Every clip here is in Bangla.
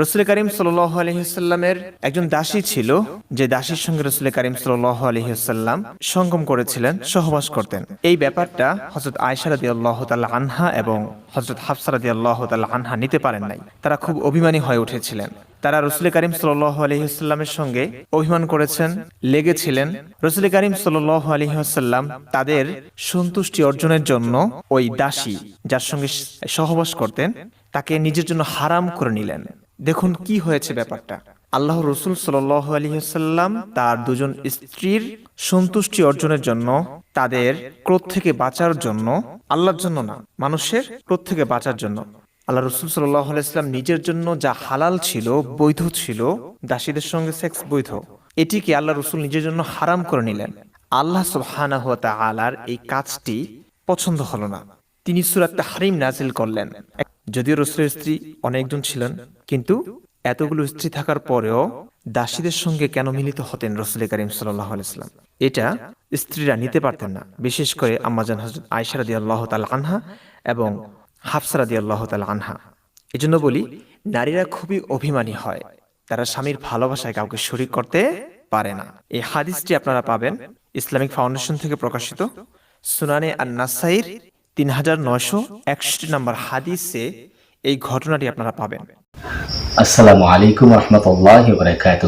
রসুল করিম সাল আলহিসাল্লামের একজন দাসী ছিল, যে দাসীর সঙ্গে রসুল করিম সাল আলহিসাল্লাম সঙ্গম করেছিলেন, সহবাস করতেন। এই ব্যাপারটা হজরত আয়সারাদি আল্লাহ তাল্লাহ আনহা এবং হজরত হাফসারাদি আল্লাহ তাল্লাহ আনহা নিতে পারেন নাই। তারা খুব অভিমানী হয়ে উঠেছিলেন। তারা রসুল করিম সাল আলহিহাস্লামের সঙ্গে অভিমান করেছেন, লেগেছিলেন। রসুল করিম সাল আলহিহাস্লাম তাদের সন্তুষ্টি অর্জনের জন্য ওই দাসী, যার সঙ্গে সহবাস করতেন, তাকে নিজের জন্য হারাম করে নিলেন। দেখুন কি হয়েছে ব্যাপারটা। আল্লাহ রসুল সাল আলহিহাস্লাম তার দুজন স্ত্রীর সন্তুষ্টি অর্জনের জন্য, তাদের ক্রোধ থেকে বাঁচার জন্য, আল্লাহর জন্য না, মানুষের ক্রোধ থেকে বাঁচার জন্য। আল্লাহ রসুল সাল্লাহ আলাইসলাম নিজের জন্য যা হালাল ছিল, বৈধ ছিল, দাসীদের সঙ্গে সেক্স বৈধ, এটিকে আল্লাহ রসুল নিজের জন্য হারাম করে নিলেন। আল্লাহ সুবহানাহ ওয়া তাআলার এই কাজটি পছন্দ হলো না। তিনি সুরাত হারিম নাজিল করলেন। যদিও রসুলের স্ত্রী অনেকজন ছিলেন, কিন্তু এতগুলো স্ত্রী থাকার পরেও দাসীদের সঙ্গে কেন মিলিত হতেন রসুল করিম আলাইসলাম এটা স্ত্রীরা নিতে পারতেন না, বিশেষ করে আম্মাজান হজরত আয়সারাদি আল্লাহ তাল আনহা এবং হাফসারাদি আল্লাহ তাল আনহা। এজন্য বলি, নারীরা খুবই অভিমানী হয়, তারা স্বামীর ভালোবাসায় কাউকে শরিক করতে পারে না। এই হাদিসটি আপনারা পাবেন ইসলামিক ফাউন্ডেশন থেকে প্রকাশিত, সুনানে আর নাসাইর তিন হাজার নয়শো একষট্টি নম্বর হাদিসে এই ঘটনাটি আপনারা পাবেন। আসসালামু আলাইকুম রহমতুল্লাহ বরাকাত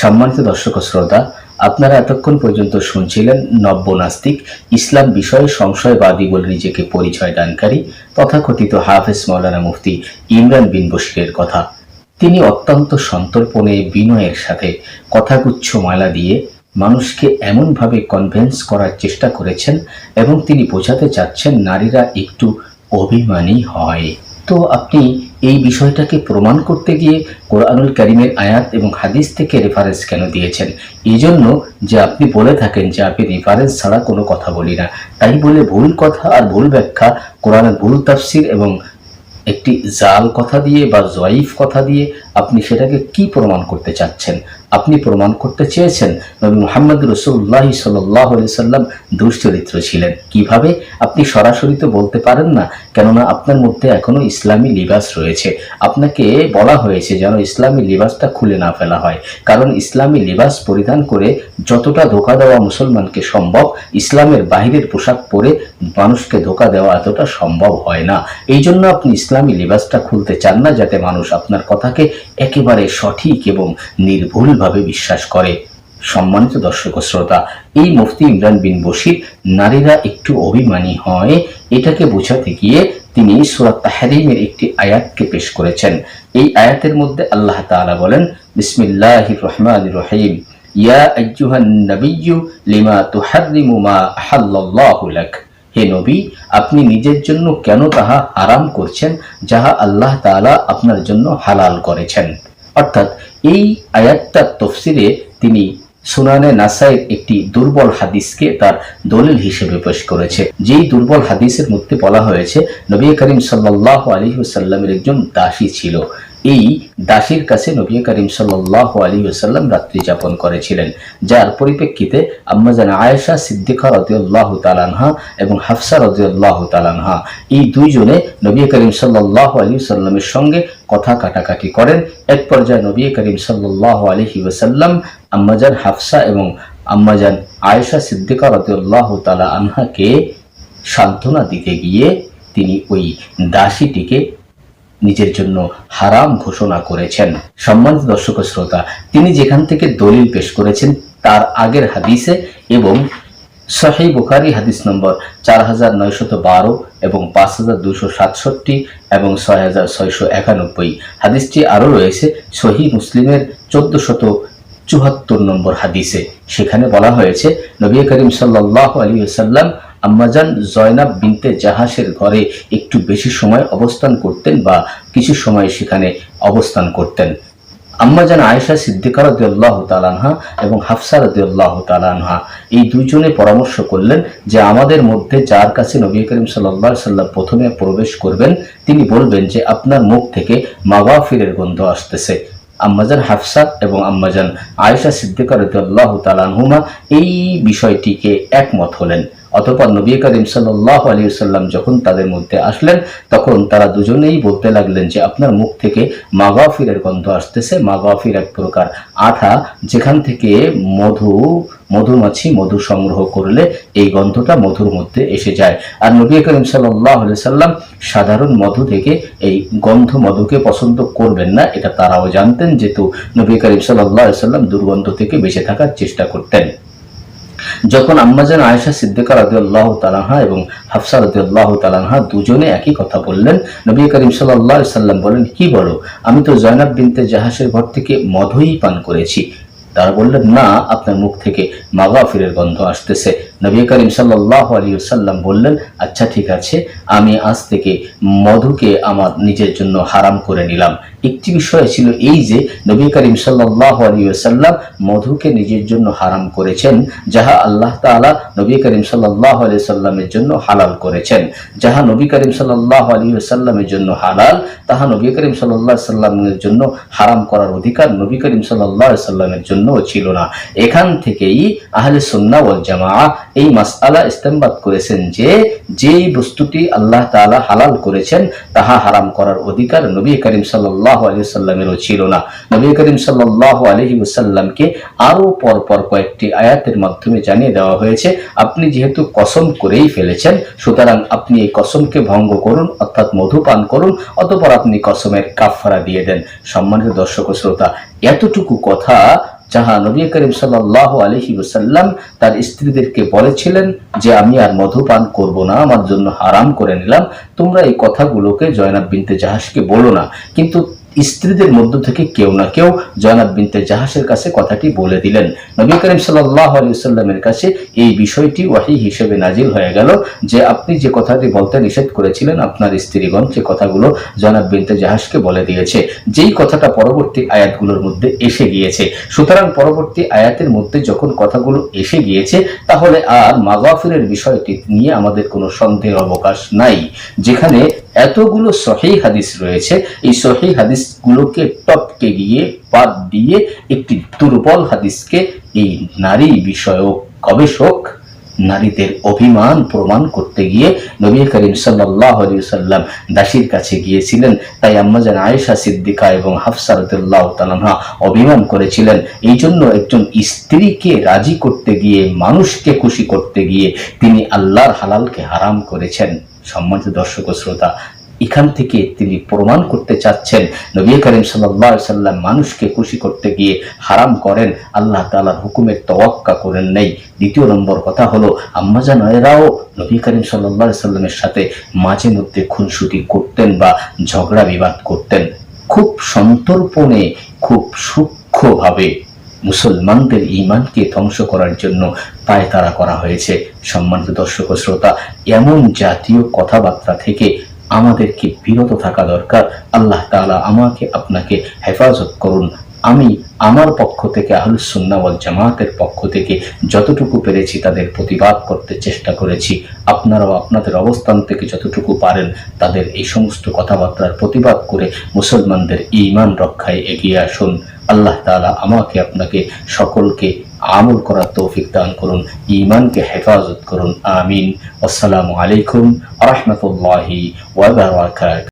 সম্মানিত দর্শক শ্রোতা, আপনারা এতক্ষণ পর্যন্ত শুনছিলেন নব্য নাস্তিক, ইসলাম বিষয়ে সংশয়বাদী বলে নিজেকে পরিচয় দানকারী, তথাকথিত হাফেজ মৌলানা মুফতি ইমরান বিন বশিরের কথা। তিনি অত্যন্ত সন্তর্পণে বিনয়ের সাথে কথাগুচ্ছ মালা দিয়ে মানুষকে এমনভাবে কনভেন্স করার চেষ্টা করেছেন এবং তিনি বোঝাতে চাচ্ছেন নারীরা একটু অভিমানী হয়। তো আপনি এই বিষয়টাকে প্রমাণ করতে গিয়ে কোরআনুল করিমের আয়াত এবং হাদিস থেকে রেফারেন্স কেন দিয়েছেন? এই জন্য যে আপনি বলে থাকেন যে আপনি রেফারেন্স ছাড়া কোনো কথা বলি না। তাই বলে ভুল কথা আর ভুল ব্যাখ্যা কোরআনের ভুল তাফসির এবং একটি জাল কথা দিয়ে বা জয়ীফ কথা দিয়ে আপনি সেটাকে কি প্রমাণ করতে চাচ্ছেন? আপনি প্রমাণ করতে চেয়েছেন। নবী মোহাম্মদ রসুল্লাহ সাল্লাহ সাল্লাম দুশ্চরিত্র ছিলেন। কীভাবে? আপনি সরাসরি তো বলতে পারেন না, কেননা আপনার মধ্যে এখনও ইসলামী লিবাস রয়েছে। আপনাকে বলা হয়েছে যেন ইসলামী লিবাসটা খুলে না ফেলা হয়। কারণ ইসলামী লিবাস পরিধান করে যতটা ধোকা দেওয়া মুসলমানকে সম্ভব, ইসলামের বাহিরের পোশাক পরে মানুষকে ধোকা দেওয়া এতটা সম্ভব হয় না। এই জন্য আপনি ইসলামী লিবাসটা খুলতে চান না, যাতে মানুষ আপনার কথাকে একেবারে সঠিক এবং নির্ভুলভাবে বিশ্বাস করে? সম্মানিত দর্শক শ্রোতা, এই মুফতি ইমরান বিন বশির নারীরা একটু অভিমানী হয়, এটাকে বোঝাতে গিয়ে তিনি সুরাত তাহরিমের একটি আয়াতকে পেশ করেছেন। এই আয়াতের মধ্যে আল্লাহ তাআলা বলেন, বিসমিল্লাহির রহমানির রহিম। হে নবী, আপনি নিজের জন্য কেন তাহা হারাম করছেন, যাহা আল্লাহ তাআলা আপনার জন্য হালাল করেছেন? অর্থাৎ এই আয়াতটার তফসিরে তিনি সুনানে নাসাইয়ের একটি দুর্বল হাদিসকে তার দলিল হিসেবে পেশ করেছে। যেই দুর্বল হাদিসের মধ্যে বলা হয়েছে, নবী করিম সাল্লাহ আলী সাল্লামের একজন দাসী ছিল। এই দাসীর কাছে নবী করিম সাল্লাহ আলী সাল্লাম রাত্রি যাপন করেছিলেন, যার পরিপ্রেক্ষিতে আম্মাজান আয়েশা সিদ্দিকা রদিউল্লাহ তালানহা এবং হাফসা রদিউল্লাহ তালানহা এই দুইজনে নবী করিম সাল্লাহ আলী সাল্লামের সঙ্গে কথা কাটাকাটি করেন। এক পর্যায়ে নবী করিম সাল্লাহ আলহি ওসাল্লাম আম্মাজান হাফসা এবং আম্মাজান আয়েশা সিদ্দিকা রদিউল্লাহ তালা আনহাকে সান্ত্বনা দিতে গিয়ে তিনি ওই দাসীটিকে নিজের জন্য হারাম ঘোষণা করেছেন। সম্মানিত দর্শক শ্রোতা, তিনি যেখান থেকে দলিল পেশ করেছেন, তার আগের হাদিসে এবং সহি বুখারি হাদিস নম্বর চার এবং পাঁচ হাজার দুশো সাতষট্টি এবং ছয় হাজার ছয়শো একানব্বই। হাদিসটি আরও রয়েছে সহি মুসলিমের চোদ্দ শত চুহাত্তর নম্বর হাদিসে। সেখানে বলা হয়েছে, নবী করিম সাল্লাহ আলী সাল্লাম আম্মাজান জয়নাব বিনতে জাহাসের ঘরে একটু বেশি সময় অবস্থান করতেন বা কিছু সময় সেখানে অবস্থান করতেন। আম্মাজান আয়েশা সিদ্দিকা রদিয়াল্লাহ তালানহা এবং হাফসা রদিয়াল্লাহ তালানহা এই দুইজনে পরামর্শ করলেন যে আমাদের মধ্যে যার কাছে নবী করিম সাল্লাহ সাল্লাম প্রথমে প্রবেশ করবেন, তিনি বলবেন যে আপনার মুখ থেকে মাগাফিরের গন্ধ আসতেছে। আম্মাজান হাফসা এবং আম্মাজান আয়েশা সিদ্দিকা রদিয়াল্লাহ তালানহুমা এই বিষয়টিকে একমত হলেন। অতঃপর নবী করিম সাল্লাহ আলী সাল্লাম যখন তাদের মধ্যে আসলেন, তখন তারা দুজনেই বলতে লাগলেন যে, আপনার মুখ থেকে মাগাফিরের গন্ধ আসতেছে। মাগাফির এক প্রকার আঠা যেখান থেকে মধু, মধুমাছি মধু সংগ্রহ করলে এই গন্ধটা মধুর মধ্যে এসে যায়। আর নবী করিম সাল্লাহ সাল্লাম সাধারণ মধু থেকে এই গন্ধ মধুকে পছন্দ করবেন না, এটা তারাও জানতেন, যেহেতু নবী করিম সাল্লাহ সাল্লাম দুর্গন্ধ থেকে বেঁচে থাকার চেষ্টা করতেন। যখন আম্মাজান আয়েশা সিদ্দিকা আল্লাহ তালাহা এবং হাফসা রাজি আল্লাহ তালাহা দুজনে একই কথা বললেন, নবী করিম সাল্লাহ সাল্লাম বলেন, কি বলো, আমি তো জয়নাব বিনতে জাহাসের ঘর থেকে মধুই পান করেছি। তারা বললেন, না, আপনার মুখ থেকে মাগা ফিরের গন্ধ আসতেছে। নবী করিম সাল্লাল্লাহু আলাইহি সাল্লাম বললেন আচ্ছা ঠিক আছে, আমি আজ থেকে মধুকে আমার নিজের জন্য হারাম করে নিলাম। একটি বিষয় ছিল এই যে, নবী করিম সাল্লাল্লাহু আলাইহি সাল্লাম মধুকে নিজের জন্য হারাম করেছেন, যাহা আল্লাহ তাআলা নবী করিম সাল্লাল্লাহু আলাইহি সাল্লামের জন্য হালাল করেছেন। যাহা নবী করিম সাল্লাল্লাহু আলাইহি সাল্লামের জন্য হালাল, তাহা নবী করিম আলাইহি সাল্লামের জন্য হারাম করার অধিকার নবী করিম আলাইহি সাল্লামের জন্য ছিল না। এখান থেকেই আহলে সুন্নাহ ওয়াল জামাআহ এই মাসআলা ইস্তেমবাদ করেছেন যে, যেই বস্তুটি আল্লাহ তাআলা হালাল করেছেন, তাহা হারাম করার অধিকার নবী করিম সাল্লাল্লাহু আলহিসাল্লামেরও ছিল না। নবী করিম সাল্লাল্লাহু আলাইহি ওয়াসাল্লামকে আরও পর পর কয়েকটি আয়াতের মাধ্যমে জানিয়ে দেওয়া হয়েছে, আপনি যেহেতু কসম করেই ফেলেছেন, সুতরাং আপনি এই কসমকে ভঙ্গ করুন, অর্থাৎ মধু পান করুন, অতপর আপনি কসমের কাফফারা দিয়ে দেন। সম্মানিত দর্শক শ্রোতা, এতটুকু কথা যাহা নবী করিম সাল্লাহ আলহি ওসাল্লাম তার স্ত্রীদেরকে বলেছিলেন যে, আমি আর মধু পান করব না, আমার জন্য হারাম করে নিলাম। তোমরা এই কথাগুলোকে জয়নাব বিনতে জাহাজকে বলো না। কিন্তু স্ত্রীদের মধ্য থেকে কেউ না কেউ জয়নাব বিনতে জাহাসের কাছে কথাটি বলে দিলেন। নবী করিম সাল্লাহ আলিয়াল্লামের কাছে এই বিষয়টি ওয়াহি হিসেবে নাজিল হয়ে গেল যে আপনি যে কথাটি বলতে নিষেধ করেছিলেন, আপনার স্ত্রীগণ সে কথাগুলো জয়নাব বিনতে জাহাসকে বলে দিয়েছে, যেই কথাটা পরবর্তী আয়াতগুলোর মধ্যে এসে গিয়েছে। সুতরাং পরবর্তী আয়াতের মধ্যে যখন কথাগুলো এসে গিয়েছে, তাহলে আর মাগাফিরের বিষয়টি নিয়ে আমাদের কোনো সন্দেহের অবকাশ নাই। যেখানে এতগুলো সহি হাদিস রয়েছে, এই সহি হাদিসগুলোকে টপকে গিয়ে বাদ দিয়ে একটি দুর্বল হাদিসকে এই নারী বিষয়ক গবেষক নারীদের অভিমান প্রমাণ করতে গিয়ে নবী করিম সাল্লাহ দাসীর কাছে গিয়েছিলেন। তাই আম্মাজান আয়েশা সিদ্দিকা এবং হাফসা রদুল্লাহ তালামা অভিমান করেছিলেন। এই জন্য একজন স্ত্রীকে রাজি করতে গিয়ে, মানুষকে খুশি করতে গিয়ে তিনি আল্লাহর হালালকে হারাম করেছেন। সম্মানিত দর্শক শ্রোতা এখান থেকে তিনি প্রমাণ করতে চাচ্ছেন, নবী করিম সাল্লাম মানুষকে খুশি করতে গিয়ে হারাম করেন, আল্লাহ তালার হুকুমের তওয়াক্কা করেন নেই। দ্বিতীয় নম্বর কথা হলো আম্মাজান এরাও নবী করিম সাল্লাহ সাল্লামের সাথে মাঝে মধ্যে খুনসুটি করতেন বা ঝগড়া বিবাদ করতেন। খুব সন্তর্পণে, খুব সূক্ষ্মভাবে মুসলমানদের ইমানকে ধ্বংস করার জন্য পায়তারা করা হয়েছে। সম্মানিত দর্শক শ্রোতা, এমন জাতীয় কথাবার্তা থেকে আমাদেরকে বিরত থাকা দরকার। আল্লাহ তাআলা আমাকে, আপনাকে হেফাজত করুন। আমি আমার পক্ষ থেকে আহলুসুন্না ওয়াল জামাতের পক্ষ থেকে যতটুকু পেরেছি তাদের প্রতিবাদ করতে চেষ্টা করেছি। আপনারাও আপনাদের অবস্থান থেকে যতটুকু পারেন তাদের এই সমস্ত কথাবার্তার প্রতিবাদ করে মুসলমানদের ঈমান রক্ষায় এগিয়ে আসুন। আল্লাহ তাআলা আমাকে, আপনাকে সকলকে আমল করার তৌফিক দান করুন, ঈমানকে হেফাজত করুন, আমিন। আসসালামু আলাইকুম আ রহমতুল্লাহি ওয়া বারাকাতুহু।